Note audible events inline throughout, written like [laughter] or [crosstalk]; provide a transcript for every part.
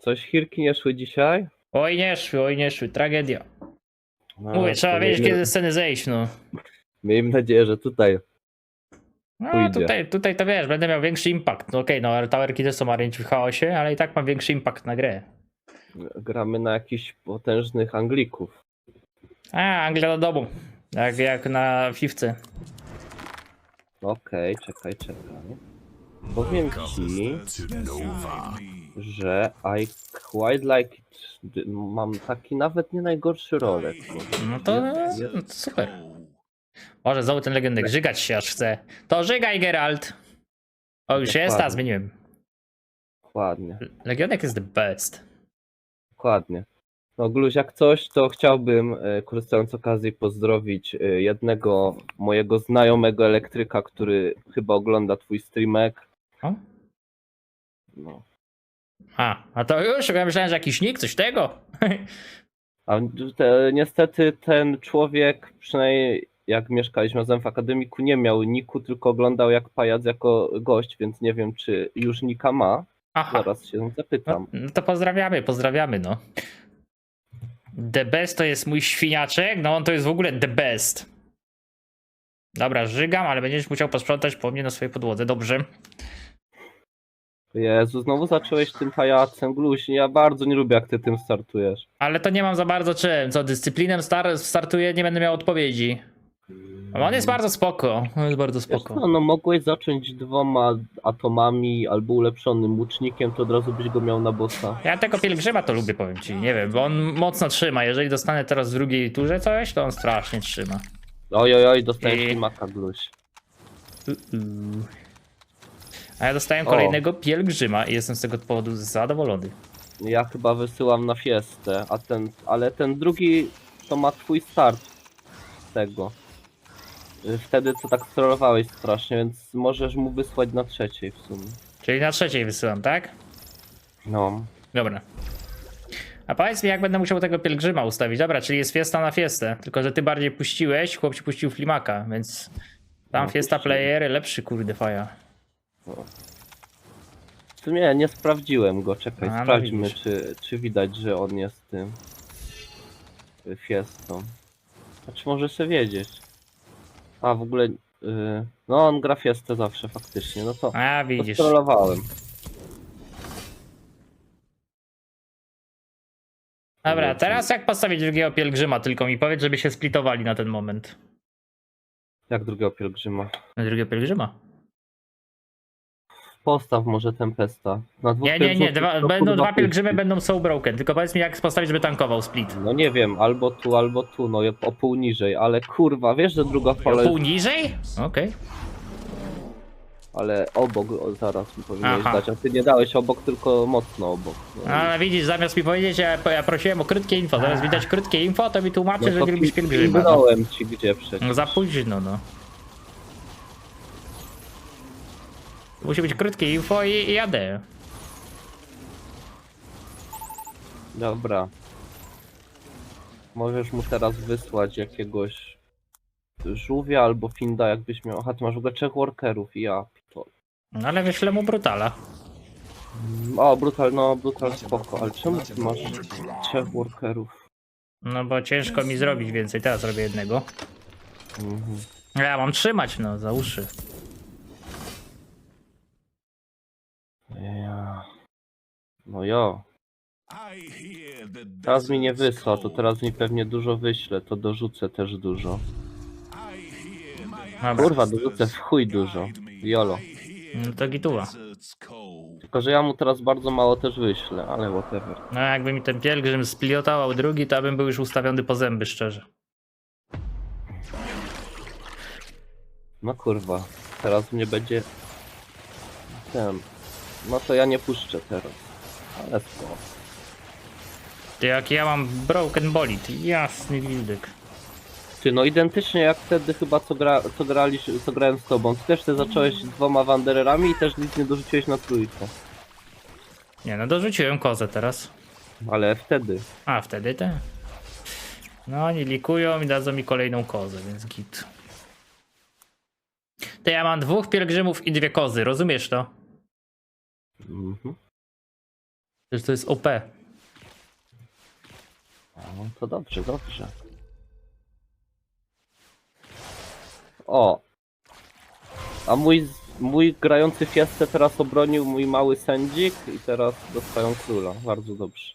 Coś chirki nie szły dzisiaj? Oj nie szły, oj nie szły, tragedia. No, Mówię, trzeba wiedzieć kiedy ze sceny zejść, no. Miejmy nadzieję, że tutaj. No Pójdzie. tutaj, tutaj to wiesz, będę miał większy impact. No okej, no ale towerki też są arrange w chaosie, ale i tak mam większy impact na grę. Gramy na jakichś potężnych Anglików. A, Anglia do domu. Jak, jak na fifce. Okej, czekaj, czekaj. Powiem ci, że I quite like it. Mam taki nawet nie najgorszy rolek. No to, no to super. Może znowu ten legendek żygać się aż chce. To żygaj Geralt! O, już jest, a Dokładnie. zmieniłem. Dokładnie, Legionek jest the best. dokładnie. No Gluś, jak coś, to chciałbym, e, korzystając z okazji, pozdrowić e, jednego mojego znajomego elektryka, który chyba ogląda twój streamek. O? No. A, a to już, ja myślałem, że jakiś nick, coś tego. A te, niestety ten człowiek, przynajmniej jak mieszkaliśmy razem w akademiku, nie miał niku, tylko oglądał jak pajac jako gość, więc nie wiem, czy już nika ma. Aha. Zaraz się No, zapytam. no to pozdrawiamy, pozdrawiamy, no. The best to jest mój świniaczek, no on to jest w ogóle the best. Dobra, żygam, ale będziesz musiał posprzątać po mnie na swojej podłodze, dobrze. Jezu, znowu zacząłeś tym pajacem, Gluś. Ja bardzo nie lubię, jak ty tym startujesz. Ale to nie mam za bardzo czym, co dyscyplinem star startuję, nie będę miał odpowiedzi. Ale On jest bardzo spoko, on jest bardzo Wiesz spoko. co, no mogłeś zacząć dwoma atomami albo ulepszonym łucznikiem, to od razu byś go miał na bossa. Ja tego pielgrzyma to lubię, powiem ci, nie wiem, bo on mocno trzyma. Jeżeli dostanę teraz w drugiej turze coś, to on strasznie trzyma. Oj, oj, oj, dostajesz I- ślimaka, Gluś. Uh-uh. A ja dostałem O. kolejnego pielgrzyma i jestem z tego powodu zadowolony. Ja chyba wysyłam na fiestę, a ten, ale ten drugi to ma twój start z tego. Y, Wtedy co tak strollowałeś strasznie, więc możesz mu wysłać na trzeciej w sumie. Czyli na trzeciej wysyłam, tak? No. Dobra. A powiedz mi, jak będę musiał tego pielgrzyma ustawić. Dobra, czyli jest fiesta na fiestę. Tylko, że ty bardziej puściłeś, chłop ci puścił flimaka, więc tam No, fiesta puściłem. player lepszy kurde faja. W sumie nie sprawdziłem go, czekaj, A, no sprawdźmy widzisz. czy, czy widać, że on jest tym fiestą. Znaczy może się wiedzieć. A w ogóle, y, no on gra fiestę zawsze faktycznie, no to, A widzisz. strollowałem. Dobra, teraz jak postawić drugiego pielgrzyma? Tylko mi powiedz, żeby się splitowali na ten moment. Jak drugiego pielgrzyma. Na drugiego pielgrzyma? Postaw może Tempesta. Na dwóch Nie, nie, nie. Dwa, będą dwa pielgrzymy, będą so broken. Tylko powiedz mi, jak postawić, żeby tankował split. No nie wiem, albo tu, albo tu, no o pół niżej, ale kurwa, wiesz, że druga fala Pół jest, niżej? Okej. ale obok, o, zaraz mi powinieneś Aha. dać, a ty nie dałeś obok, tylko mocno obok. No, Ale widzisz, zamiast mi powiedzieć, ja, ja prosiłem o krótkie info. Zaraz widać krótkie info, to mi tłumaczy, że to nie lubisz pi- pielgrzyma. No. ci gdzie przecież. no za późno, no. Musi być krótkie info i, i jadę. Dobra. Możesz mu teraz wysłać jakiegoś żółwia albo finda, jakbyś miał. Aha, ty masz w ogóle trzech workerów i ja. pitol. No ale wyślę mu brutala. O, brutal, no, brutal spoko, ale czemu ty masz trzech workerów? No bo ciężko mi zrobić więcej. Teraz robię jednego. Mhm. Ja mam trzymać, no, za uszy. Ja. No jo. Teraz mi nie wysła, to teraz mi pewnie dużo wyśle, to dorzucę też dużo. Dobra. Kurwa, dorzucę w chuj dużo. Jolo. No to gituła. Tylko, że ja mu teraz bardzo mało też wyślę, ale whatever. No jakby mi ten pielgrzym spliotował drugi, to bym był już ustawiony po zęby, szczerze. No kurwa, teraz mnie będzie... Ten... No to ja nie puszczę teraz. Ale spoko. Ty jak ja mam broken bolid, jasny wildyk. Ty, no identycznie jak wtedy chyba co, gra, co, grali, co grałem z tobą. Ty też ty zacząłeś dwoma wandererami i też nic nie dorzuciłeś na trójkę. Nie no, dorzuciłem kozę teraz. Ale wtedy. A, wtedy te. No, oni likują i dadzą mi kolejną kozę, więc git. To ja mam dwóch pielgrzymów i dwie kozy, rozumiesz to? Mhm. Przecież to jest OP. No, to dobrze, dobrze. O! A mój, mój grający fiestę teraz obronił mój mały sędzik i teraz dostają króla. Bardzo dobrze.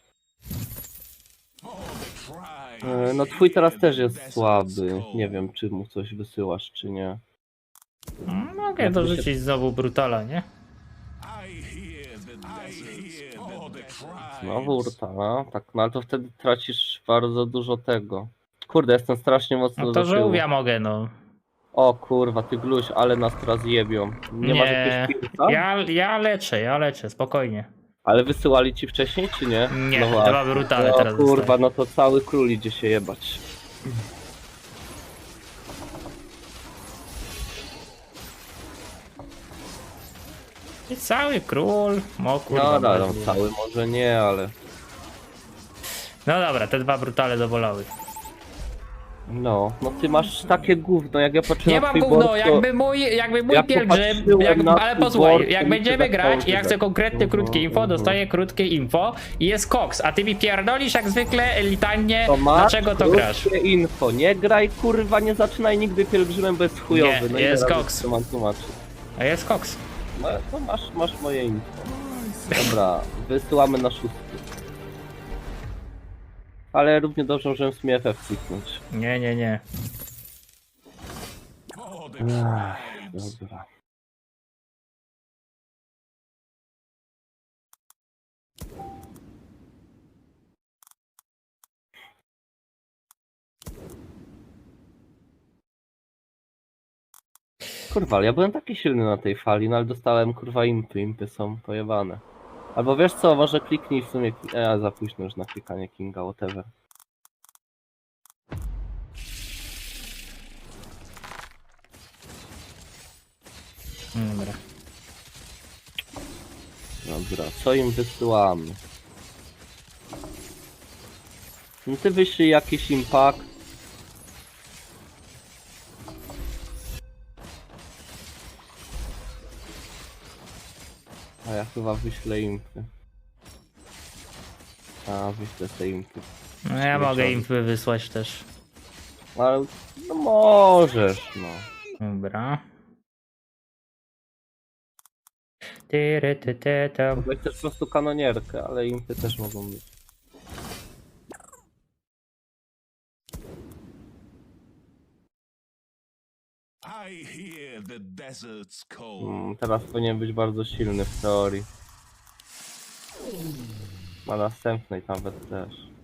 E, No twój teraz też jest słaby. Nie wiem, czy mu coś wysyłasz, czy nie. Mm, Mogę Jak mi się- dorzucić znowu brutala, nie? Znowu Urtala. Tak, no ale to wtedy tracisz bardzo dużo tego. Kurde, jestem strasznie mocno No do to tyłu. żółwia mogę, no. O kurwa, ty gluś, ale nas teraz jebią. Nie, masz Nie. jakiegoś? Ja, ja leczę, ja leczę, spokojnie. Ale wysyłali ci wcześniej, czy nie? Nie, no właśnie. dwa brutale no, teraz kurwa, dostaję. no to cały król idzie się jebać. I cały król. O kurwa. No, no, no cały może nie, ale... No dobra, te dwa brutale dowolały. No, no ty masz takie gówno, jak ja patrzę Nie na mam twój gówno, board, to... jakby mój, jakby mój Ja pielgrzym, popatrzyłem jak, na ale twój posłuchaj, jak mi będziemy grać i ja chcę konkretny, Mhm, krótkie info, mhm. dostaję krótkie info i jest koks, a ty mi pierdolisz jak zwykle elitarnie, To masz dlaczego to grasz? krótkie info, nie graj kurwa, nie zaczynaj nigdy pielgrzymem bez chujowy. Nie, no jest koks. to mam tłumaczyć? A jest koks. No to masz, masz moje info. Dobra, wysyłamy na szósty. Ale równie dobrze możemy w sumie FF kliknąć. Nie, nie, nie. Dobra. Kurwa, ale ja byłem taki silny na tej fali, no ale dostałem kurwa impy, impy są pojebane. Albo wiesz co, może kliknij w sumie, e, za późno już na klikanie Kinga, whatever. Dobra. Dobra, co im wysyłamy? No ty wyślij jakiś impact. A ja chyba wyślę impy. A, wyślę te impy. No ja mogę Wieczorem. im wysłać też. Ale, no możesz, no. Dobra. Tyry, ty, ty, tam. Weź też po prostu kanonierkę, ale impy też mogą być. I hear the desert's cold. Mm, teraz powinien być bardzo silny w teorii. Na następnej nawet też.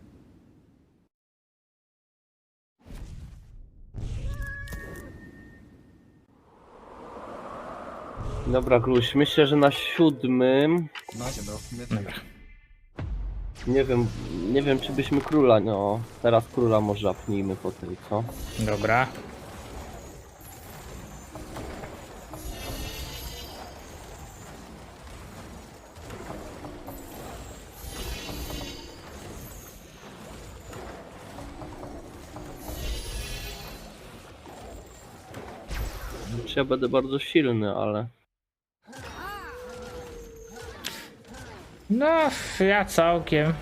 Dobra, Gruś, myślę, że na siódmym. Dobra. Nie wiem, nie wiem czy byśmy króla, no. Teraz króla może apnijmy po tej, co? Dobra. Ja będę bardzo silny, ale. No, ja całkiem.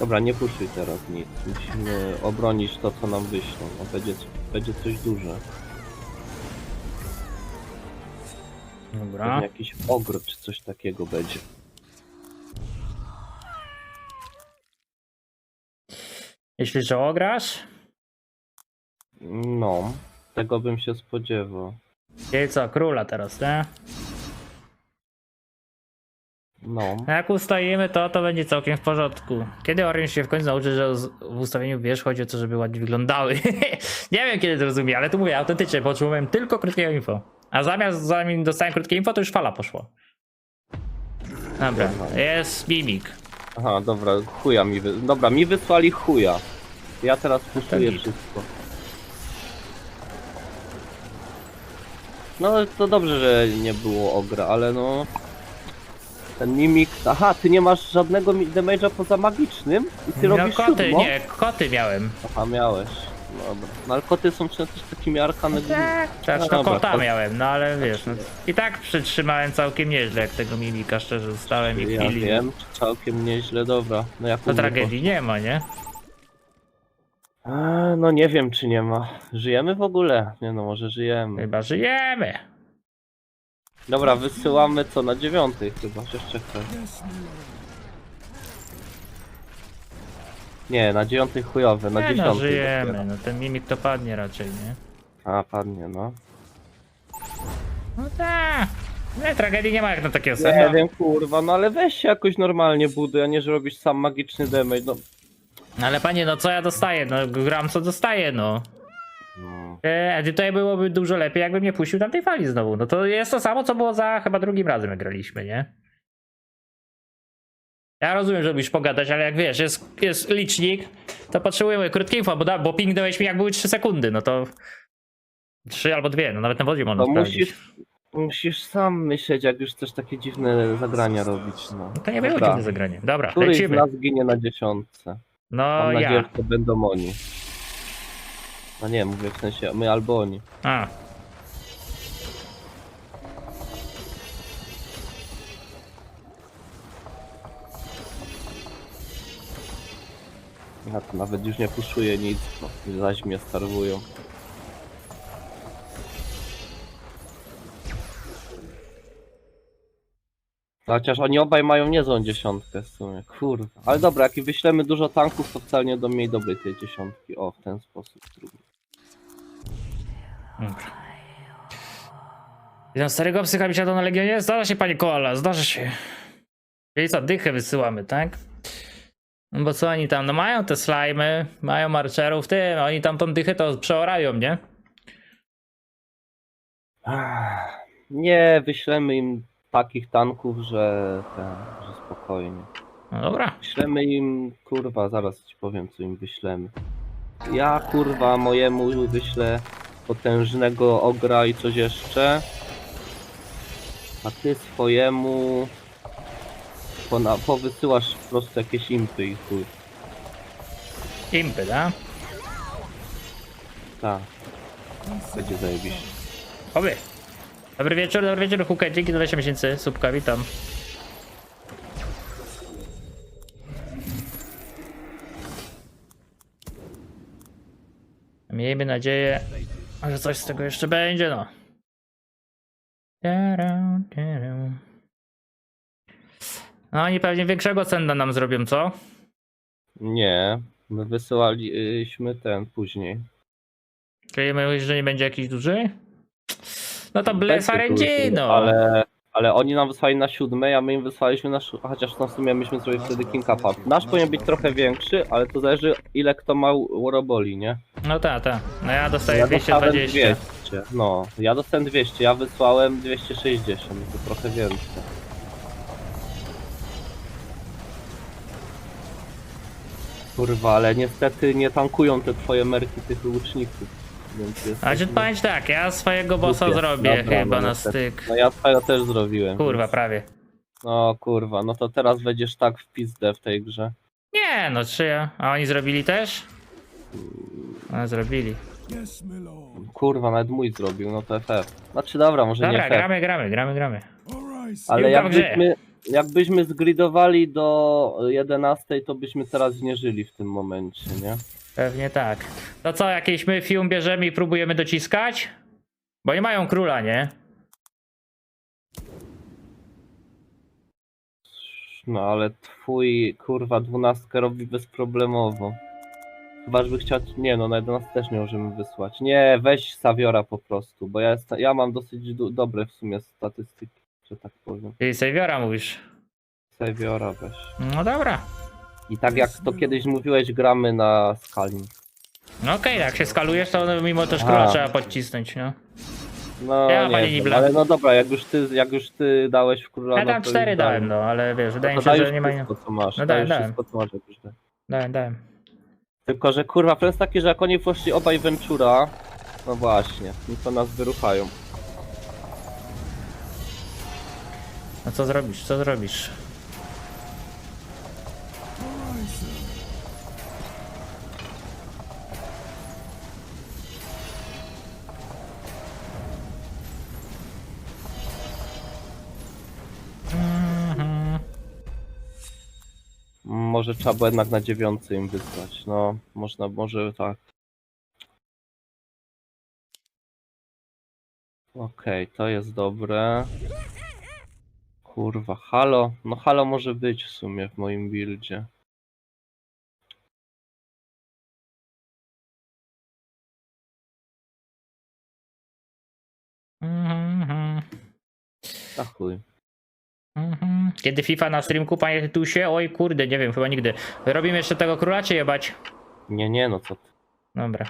Dobra, nie puszuj teraz nic. Musimy obronić to, co nam wyślą. No, będzie, będzie coś duże. Dobra. Pewnie jakiś ogr czy coś takiego będzie. Jeśli że ograsz, No, tego bym się spodziewał. czyli co, króla teraz, nie? No, A Jak ustawimy to, to będzie całkiem w porządku. Kiedy Orion się w końcu nauczy, że w ustawieniu wiesz, chodzi o to, żeby ładnie wyglądały. [laughs] nie wiem kiedy to rozumie, ale tu mówię autentycznie, potrzebowałem tylko krótkiego info. A zamiast zanim dostałem krótkie info, to już fala poszła. Dobra, jest mimik. aha, dobra, chuja mi wy... Dobra, mi wysłali chuja. Ja teraz puszuję Tak. wszystko. No to dobrze, że nie było ogra, ale no... Ten mimik... Aha, ty nie masz żadnego mi- damage'a poza magicznym? I ty No robisz koty, siódmo? nie, koty miałem. Aha, miałeś. Dobra. No ale koty są też takimi arkany... Tak, No no dobra, kota to- miałem, no ale wiesz, no, i tak przytrzymałem całkiem nieźle, jak tego mimika szczerze zostałem i Ja chwili. wiem, całkiem nieźle, dobra. No jak To tragedii nie ma, nie? A, no nie wiem, czy nie ma. Żyjemy w ogóle? Nie no, może żyjemy. Chyba żyjemy. Dobra, wysyłamy co, na dziewiątej chyba, chociaż czekaj. Nie, na dziewiątej chujowe, na Nie no, żyjemy, dopiero. no ten mimik to padnie raczej, nie? A, padnie, no. No tak. Nie, tragedii nie ma jak na takiego Nie wiem, kurwa, no ale weź się jakoś normalnie buduj, a nie, że robisz sam magiczny damage, no. Ale panie, no co ja dostaję? No gram co dostaję, no. no. E, A tutaj byłoby dużo lepiej, jakbym nie puścił tamtej fali znowu. No to jest to samo, co było za chyba drugim razem, jak graliśmy, nie? Ja rozumiem, że lubisz pogadać, ale jak wiesz, jest, jest licznik, to potrzebujemy krótkiej info, bo, da, bo ping dałeś mi jak były 3 sekundy, no to 3 albo 2, no nawet na wodzie można To sprawdzić. musisz, musisz sam myśleć, jak już chcesz takie dziwne zagrania robić, no. No to nie było Dobra. dziwne zagranie. Dobra, Któryś z lecimy. nas ginie na dziesiątce? No Mam nadzieję, ja. że to będą oni. No nie, mówię w sensie my albo oni. A. Ja to nawet już nie puszuję nic, no. zaś mnie starwują. Chociaż oni obaj mają niezłą dziesiątkę w sumie, kurwa. Ale dobra, jak wyślemy dużo tanków, to wcale nie do mniej dobrej tej dziesiątki. O, w ten sposób. drugi. Dobra. Witam starego psycha mi na Legionie? Zdarza się, panie Koala, zdarza się. Czyli co, dychę wysyłamy, tak? No bo co oni tam, no mają te slajmy, mają marcherów, tym, oni tam tą dychę to przeorają, nie? Nie, wyślemy im takich tanków, że ten, że spokojnie. No dobra. Wyślemy im, kurwa, zaraz ci powiem co im wyślemy. Ja kurwa mojemu wyślę potężnego ogra i coś jeszcze. A ty swojemu pona, powysyłasz po prostu jakieś impy i chuj. Impy, da? Tak. Będzie zajebiście. Oby. Dobry wieczór, dobry wieczór, Hukaj, dzięki za 20 miesięcy, subka, witam. Miejmy nadzieję, że coś z tego jeszcze będzie, no. No oni pewnie większego cenda nam zrobią, co? Nie, my wysyłaliśmy ten później. Czyli mówisz, że nie będzie jakiś duży? No to Arengino. Ale, ale oni nam wysłali na siódmej, a my im wysłaliśmy na szó- chociaż no w sumie myśmy zrobili wtedy King Cupa. Nasz powinien być trochę większy, ale to zależy ile kto ma Waroboli, nie? No tak, tak. No ja dostaję Ja dostałem 220. 200. No, ja dostałem 200, ja wysłałem 260, to trochę więcej. Kurwa, ale niestety nie tankują te twoje merki tych łuczników. Więc jest. A czy powiem ci tak, ja swojego bossa Głupie. zrobię Dobra, chyba no na niestety. styk. No ja swojego też zrobiłem. Kurwa, więc- prawie. No kurwa, no to teraz będziesz tak w pizdę w tej grze. Nie, no czy ja. A oni zrobili też? No zrobili. Yes, my lord. Kurwa, nawet mój zrobił, no to FF. Znaczy dobra, może Dobra, nie FF. gramy, gramy, gramy, gramy. Ale Piłka w grze. jakbyśmy, jakbyśmy zgridowali do 11, to byśmy teraz nie żyli w tym momencie, nie? Pewnie tak. To co, jakiś my film bierzemy i próbujemy dociskać? Bo nie mają króla, nie? No ale twój kurwa dwunastkę robi bezproblemowo. Chyba, żeby chciał. Nie no, na 11 też nie możemy wysłać. Nie, weź Saviora po prostu, bo ja, jest, ja mam dosyć du- dobre w sumie statystyki, że tak powiem. Czyli Saviora mówisz. Saviora weź. No dobra. I tak jak to kiedyś mówiłeś, gramy na Scaling. No okej, jak się skalujesz, to mimo też króla A. trzeba podcisnąć, no. No Ja, nie panie wiem, Nibla. ale no dobra, jak już ty, jak już ty dałeś w króla, Ja no tam to cztery już dałem, daj. no, ale wiesz, wydaje No mi to się, daj że nie ma... wszystko, co masz. No daj już dałem. wszystko, co masz, jak już daj. Dałem, dałem. Tylko, że kurwa, plan jest taki, że jak oni poszli obaj Ventura, no właśnie, no to nas wyruchają. No co zrobisz, co zrobisz? Może trzeba było jednak na dziewiący im wysłać. No, można, może tak. Okej, to jest dobre. Kurwa, halo. No halo może być w sumie w moim buildzie. Mhm. A chuj. Mhm. Kiedy FIFA na streamku, panie Tytusie? Oj kurde, nie wiem, chyba nigdy. Robimy jeszcze tego króla, czy jebać? Nie, nie, no co ty. Dobra.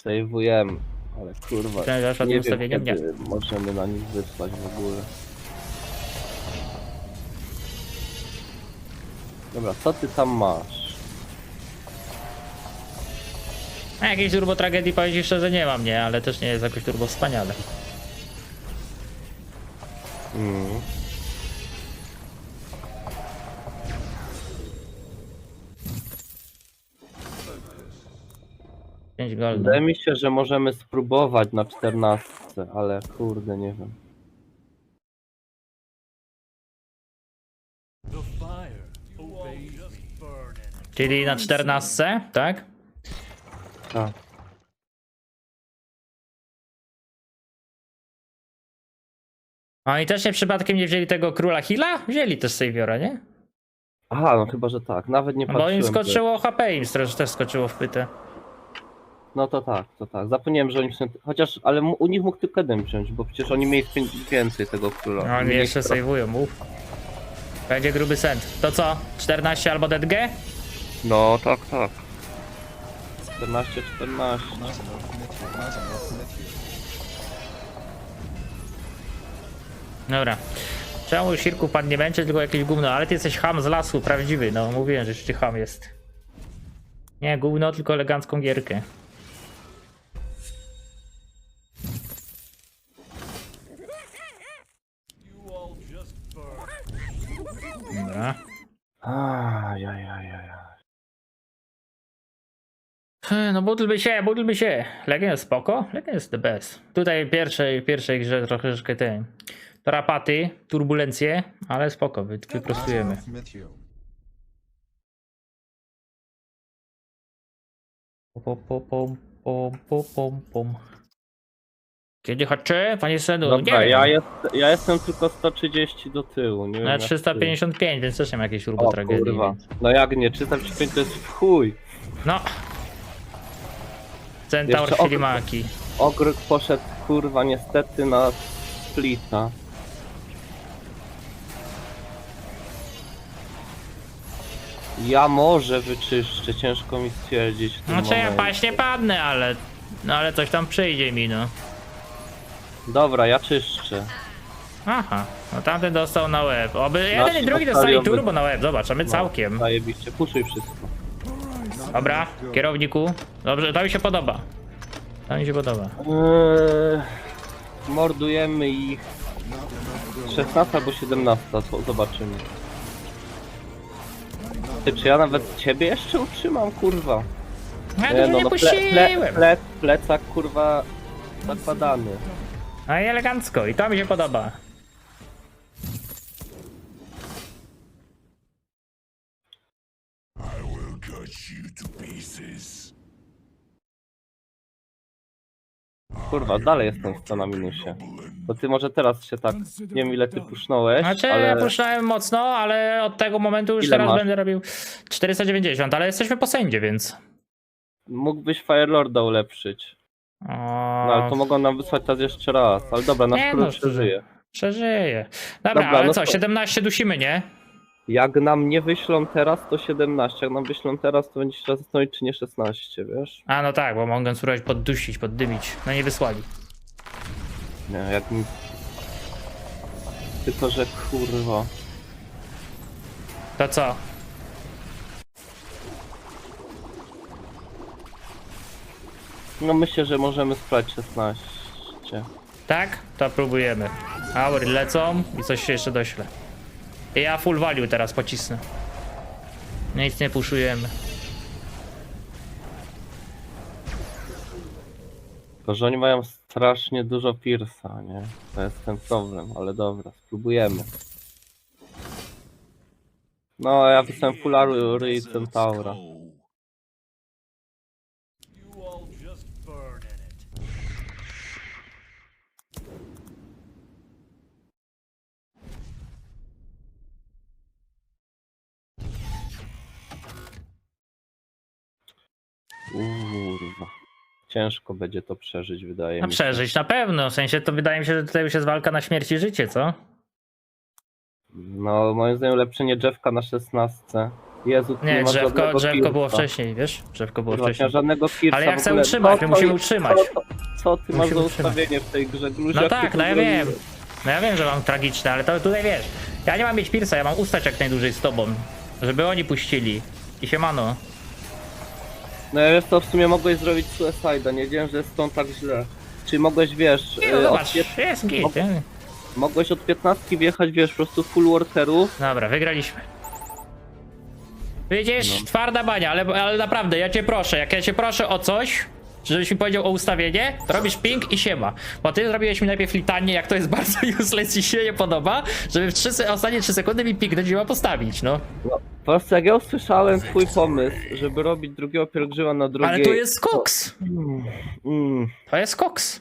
Sejwujemy. Ale kurwa, Ten zaszedł nie wiem ustawieniem? Nie. kiedy możemy na nich wysłać w ogóle. Dobra, co ty tam masz? A jakiejś turbo tragedii powiem szczerze nie mam, nie, ale też nie jest jakoś turbo wspaniale. Mm. Pięć golda. Wydaje mi się, że możemy spróbować na 14, ale kurde, nie wiem. Czyli na 14, tak? Tak. A i też nie przypadkiem nie wzięli tego króla Hila? Wzięli też Saviora, nie? Aha, no chyba, że tak. Nawet nie patrzyłem. bo im skoczyło HP, im też, też skoczyło w pytę. No to tak, to tak. Zapomniałem, że oni są... Chociaż, ale mu- u nich mógł tylko jeden wziąć, bo przecież oni mieli pię- więcej tego króla. No oni Mieli jeszcze sejwują, mów. Będzie gruby sent. To co? 14 albo DDG? No, tak, tak. 14, 14. Dobra. Czemu Sirku pan nie będzie, tylko jakieś gówno, ale ty jesteś ham z lasu, prawdziwy, no mówiłem, że jeszcze ham jest. Nie gówno, tylko elegancką gierkę. Dobra. Ajajajaj. No budlmy się, budlmy się. Legion jest spoko, Legion jest the best. Tutaj w pierwszej, pierwszej grze troszeczkę te tarapaty, turbulencje, ale spoko, wy, wyprostujemy. Pom, pom, pom, pom, pom, pom, pom. Kiedy haczy, panie Senu? Dobra, ja, jest, ja jestem tylko 130 do tyłu. Nie wiem Na jak ty. 355, więc też nie ma jakiejś turbo tragedii. kurwa. Więc... No jak nie, 355 to jest w chuj. No. Centaur Jeszcze ogr- Ślimaki. Ogryk poszedł kurwa niestety na splita. Ja może wyczyszczę, ciężko mi stwierdzić w tym Znaczy ja momencie. paść nie padnę, ale... No ale coś tam przyjdzie mi, no. Dobra, ja czyszczę. Aha, no tamten dostał na łeb. Oby jeden i drugi dostali dostali oby- turbo na łeb, zobaczymy całkiem. Zajebiście, puszuj wszystko. Dobra, kierowniku. Dobrze, to mi się podoba. To mi się podoba. Eee, mordujemy ich 16 albo 17, to zobaczymy. Ty, czy ja nawet ciebie jeszcze utrzymam, kurwa? Ja Nie, dużo nie ple, ple, puściłem. ple, plecak, kurwa, zakładany. No i elegancko, i to mi się podoba. Pieces. Kurwa, dalej jestem w to na minusie. To ty może teraz się tak, nie wiem ile ty pusznąłeś, Znaczy, ja ale puszczałem mocno, ale od tego momentu już Ile teraz masz? będę robił 490, ale jesteśmy po sędzie, więc. mógłbyś Firelorda ulepszyć. O... No ale to mogą nam wysłać teraz jeszcze raz. Ale dobra, nasz Nie, król no, przeżyje. Przeżyje. Dobra, Dobra, ale no co, to- 17 dusimy, nie? Jak nam nie wyślą teraz, to 17. Jak nam wyślą teraz, to będzie się trzeba zastanowić, czy nie 16, wiesz? A no tak, bo mogę spróbować poddusić, poddymić. No nie wysłali. Nie, jak mi... Tylko, że kurwa. To co? No myślę, że możemy sprawdzić 16. Tak? To próbujemy. Aury lecą i coś się jeszcze dośle. I ja full value teraz pocisnę. Nic nie puszujemy. Tylko, że oni mają strasznie dużo Piersa, nie? To jest ten problem, ale dobra, spróbujemy. No, ja wysłałem Fularu i Desert's Centaura. cold. Kurwa. Ciężko będzie to przeżyć, wydaje No mi się. przeżyć na pewno, w sensie to wydaje mi się, że tutaj już jest walka na śmierć i życie, co? No, moim zdaniem ulepszenie drzewka na 16. Jezu, tu Nie, ma drzewko, żadnego drzewko było wcześniej, wiesz? Drzewko było Właśnie wcześniej. żadnego Piersa Ale ja w chcę ogóle. utrzymać, No my to musimy utrzymać. Co, to, co ty masz Musimy za utrzymać. ustawienie w tej grze? Gluzie, No tak, ty no ja to wiem. zrobiłeś? No ja wiem, że mam tragiczne, ale to tutaj wiesz. Ja nie mam mieć Piersa, ja mam ustać jak najdłużej z tobą. Żeby oni puścili. I siemano. No wiesz to w sumie mogłeś zrobić suicide'a, nie wiedziałem, że jest stąd tak źle. Czyli mogłeś, wiesz, Nie, no y, od zobacz, pięt- jest git. nie? mogłeś od 15 wjechać, wiesz, po prostu full workerów. Dobra, wygraliśmy. Widzisz, No. twarda bania, ale, ale naprawdę, ja cię proszę, jak ja cię proszę o coś, żebyś mi powiedział o ustawienie, to robisz ping i siema. Bo ty zrobiłeś mi najpierw litanie, jak to jest [laughs] bardzo useless i się nie podoba, żeby w 3, se- ostatnie 3 sekundy mi pingnąć i ma postawić, no. No, po prostu jak ja usłyszałem twój pomysł, żeby robić drugiego pielgrzyma na drugiej... Ale to jest koks! Mm, mm, To jest koks.